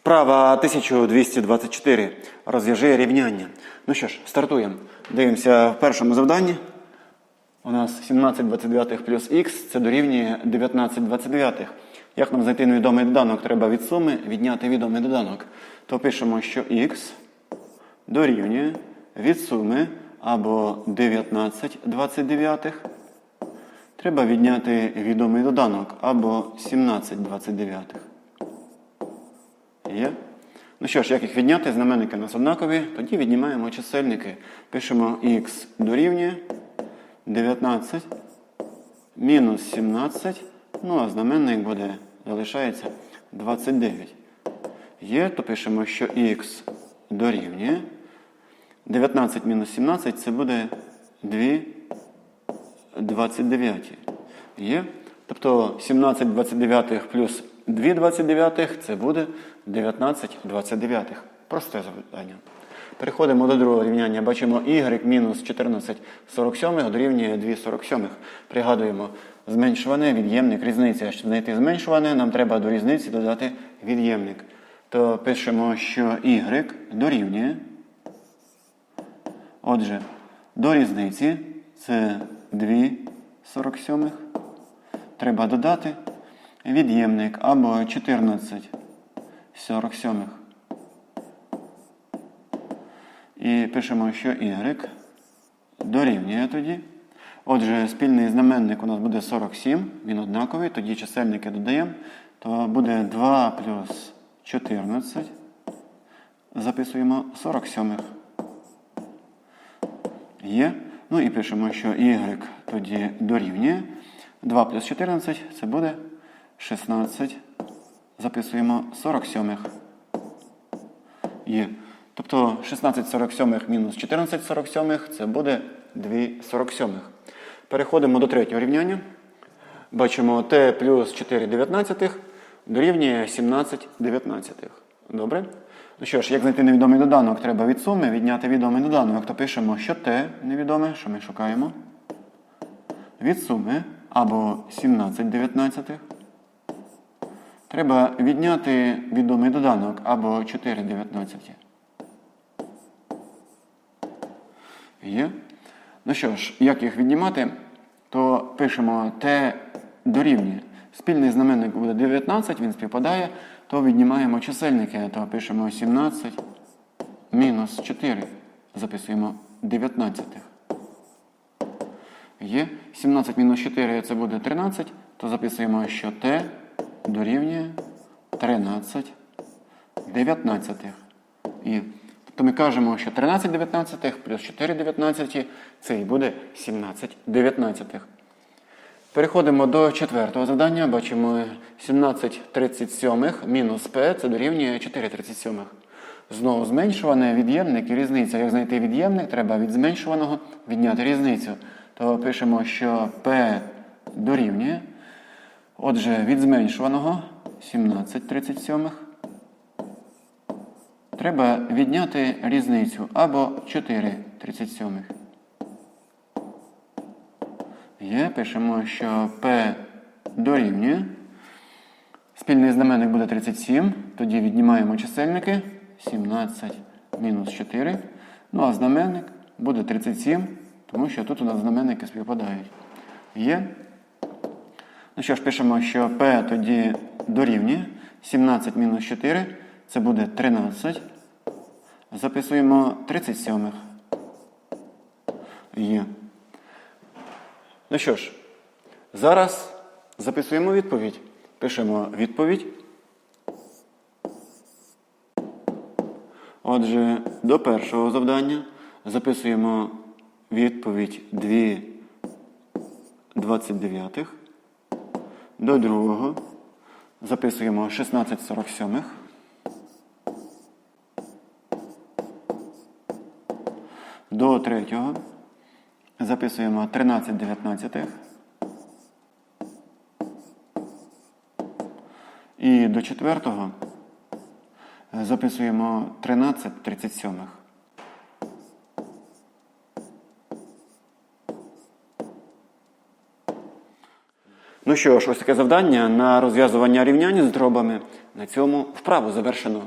Вправа 1224. Розв'яжи рівняння. Ну що ж, стартуємо. Дивимося в першому завданні. У нас 17 29 плюс х це дорівнює 19 29. Як нам знайти невідомий доданок? Треба від суми відняти відомий доданок. То пишемо, що х дорівнює від суми або 19 29. Треба відняти відомий доданок або 17 29. Є? Ну що ж, як їх відняти? Знаменники у нас однакові. Тоді віднімаємо чисельники. Пишемо х дорівнює 19 мінус 17. Ну, а знаменник буде, залишається 29. Є, то пишемо, що х дорівнює. 19 мінус 17 це буде 2 29. Є? Тобто 17 29 плюс 2 29 це буде 19 29. Просте завдання. Переходимо до другого рівняння. Бачимо y мінус 14 47 дорівнює 2 47. Пригадуємо, зменшуване, від'ємник, різниця. Щоб знайти зменшуване, нам треба до різниці додати від'ємник. То пишемо, що y дорівнює. Отже, до різниці це 2 47. Треба додати від'ємник або 14 47. І пишемо, що y дорівнює тоді. Отже, спільний знаменник у нас буде 47, він однаковий, тоді чисельники додаємо, то буде 2 плюс 14. Записуємо 47. Є. Ну і пишемо, що y тоді дорівнює. 2 плюс 14 це буде 16. Записуємо 47. Є. Тобто 16 47 мінус 14 47 це буде 2 47. Переходимо до третього рівняння. Бачимо t плюс 4 19 дорівнює 17 19. Добре? Ну що ж, як знайти невідомий доданок, треба від суми відняти відомий доданок. То пишемо, що t невідоме, що ми шукаємо. Від суми або 17 19. Треба відняти відомий доданок або 4 19. Є. Ну що ж, як їх віднімати, то пишемо t дорівнює. Спільний знаменник буде 19, він співпадає, то віднімаємо чисельники, то пишемо 17 мінус 4. Записуємо 19. Є. 17 мінус 4 це буде 13, то записуємо, що t дорівнює 13 19. І Тобто ми кажемо, що 13 19 плюс 4 19 це і буде 17 19. Переходимо до четвертого завдання. Бачимо 17 37 мінус p це дорівнює 4 37. Знову зменшуване від'ємник і різниця. Як знайти від'ємник, треба від зменшуваного відняти різницю. То пишемо, що p дорівнює. Отже, від зменшуваного 17 37. Треба відняти різницю або 4 37. Є, пишемо, що P дорівнює. Спільний знаменник буде 37. Тоді віднімаємо чисельники. 17 мінус 4. Ну а знаменник буде 37, тому що тут у нас знаменники співпадають. Є. Ну що ж, пишемо, що P тоді дорівнює. 17 мінус 4. Це буде 13. Записуємо 37. Є. Ну що ж, зараз записуємо відповідь. Пишемо відповідь. Отже, до першого завдання записуємо відповідь 2 29. До другого записуємо 16 47. До третього записуємо 13 19. І до четвертого записуємо 13 37. Ну що ж, ось таке завдання на розв'язування рівняння з дробами. На цьому вправу завершено.